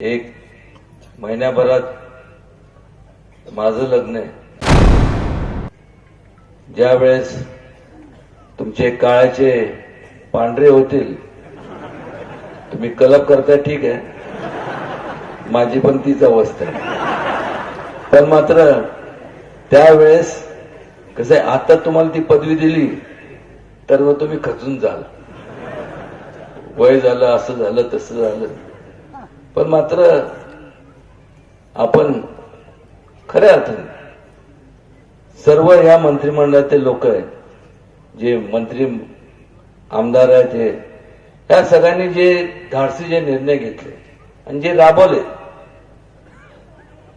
एक महिन्याभरात माझं लग्न आहे. ज्या वेळेस तुमचे काळाचे पांढरे होतील तुम्ही कलप करताय ठीक आहे. माझी पण तीच अवस्था आहे. पण मात्र त्यावेळेस कसं आहे आता तुम्हाला ती पदवी दिली तर मग तुम्ही खचून जाल. वय झालं असं झालं तसं झालं. पण मात्र आपण खऱ्या अर्थाने सर्व या मंत्रिमंडळातील लोक आहेत जे मंत्री आमदार आहेत हे या सगळ्यांनी जे धाडसी जे निर्णय घेतले आणि जे राबवले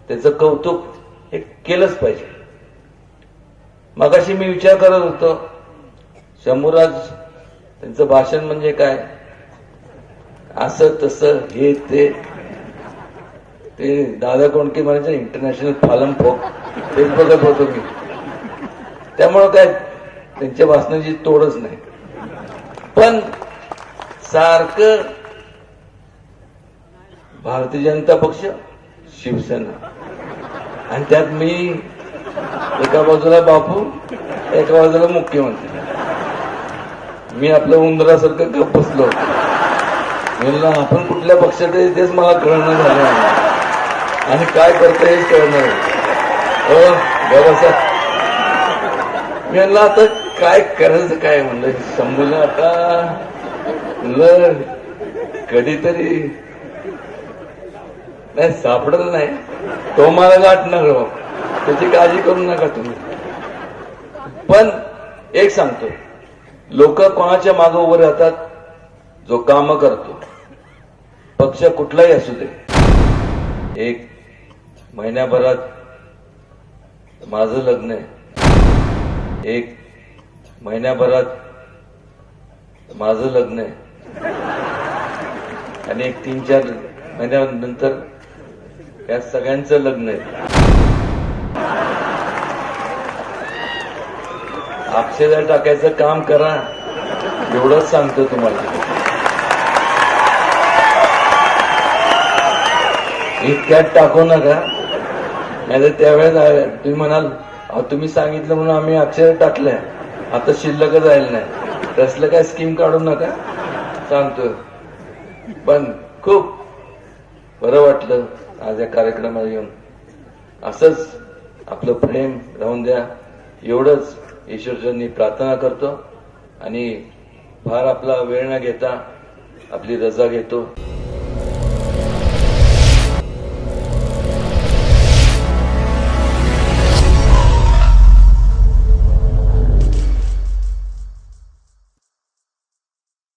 त्याचं कौतुक हे केलंच पाहिजे. मगाशी मी विचार करत होतो शंभूराज त्यांचं भाषण म्हणजे काय? असं तसं हे ते ते दादा कोणके म्हणायचे इंटरनॅशनल फालम फोक तेच बघत होतो मी. त्यामुळं काय त्यांच्या भाषणाची तोडच नाही. पण सारखं भारतीय जनता पक्ष शिवसेना. आणि त्यात मी एका बाजूला बापू एका बाजूला मुख्यमंत्री. मी आपलं उंदरासारखं गप बसलो. म्हणलं आपण कुठल्या पक्षात आहे तेच मला कळणं झालं आहे. आणि काय करतं हेच कळणार हो बरोबर म्हणलं आता काय करायचं काय म्हणलं शंभूला आता. म्हणलं कधीतरी. नाही सापडत नाही. तो मला गाठणार बाबा त्याची काळजी करू नका तुम्ही. पण एक सांगतो. लोक कोणाच्या मागं उभं राहतात? जो काम करतो. पक्ष कुठलाही असू दे. एक महिन्याभरात माझं लग्न आहे. एक महिन्याभरात माझं लग्न आहे. आणि एक तीन चार महिन्यानंतर या सगळ्यांचं लग्न आहे. अक्षदा टाकायचं काम करा. एवढंच सांगतो तुम्हाला. इतक्यात टाकू नका. नाही तर त्यावेळेस तुम्ही म्हणाल अहो तुम्ही सांगितलं म्हणून आम्ही अक्षर टाकलंय. आता शिल्लकच राहिलं नाही. तसलं काय स्कीम काढू नका. सांगतो पण खूप बरं वाटलं आज या कार्यक्रमाला येऊन. असंच आपलं प्रेम राहून द्या. एवढंच ईश्वरचरणी प्रार्थना करतो. आणि फार आपला वेळ न घेता आपली रजा घेतो.